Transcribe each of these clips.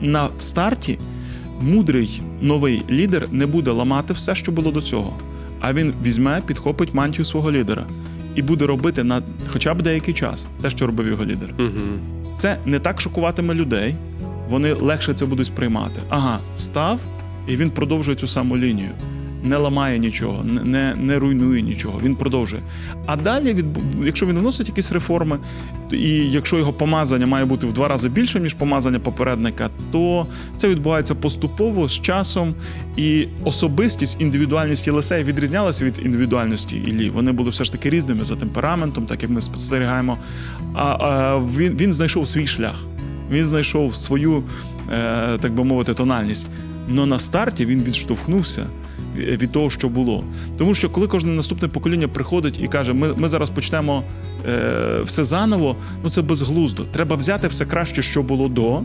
на старті мудрий новий лідер не буде ламати все, що було до цього. А він візьме, підхопить мантію свого лідера і буде робити на хоча б деякий час те, що робив його лідер. Угу. Це не так шокуватиме людей, вони легше це будуть сприймати. Ага, став, і він продовжує цю саму лінію. Не ламає нічого, не, не, руйнує нічого, він продовжує. А далі, відбу- якщо він вносить якісь реформи, і якщо його помазання має бути в два рази більше, ніж помазання попередника, то це відбувається поступово з часом. І особистість, індивідуальність Єлисея відрізнялася від індивідуальності Іллі. Вони були все ж таки різними за темпераментом, так як ми спостерігаємо. А, а він, він знайшов свій шлях. Він знайшов свою, е, так би мовити, тональність. Но на старті він відштовхнувся від того, що було. Тому що коли кожне наступне покоління приходить і каже, ми, ми зараз почнемо е, все заново, ну це безглуздо. Треба взяти все краще, що було до.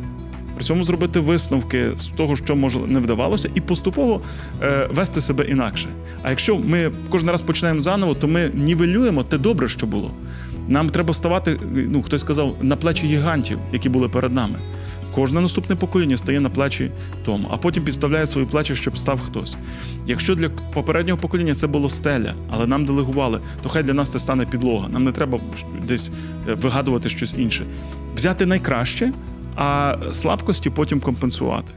При цьому зробити висновки з того, що може не вдавалося, і поступово е, вести себе інакше. А якщо ми кожен раз починаємо заново, то ми нівелюємо те добре, що було. Нам треба ставати, ну хтось сказав, на плечі гігантів, які були перед нами. Кожне наступне покоління стає на плечі тому, а потім підставляє свої плечі, щоб став хтось. Якщо для попереднього покоління це було стеля, але нам делегували, то хай для нас це стане підлога. Нам не треба десь е, вигадувати щось інше. Взяти найкраще, а слабкості потім компенсувати.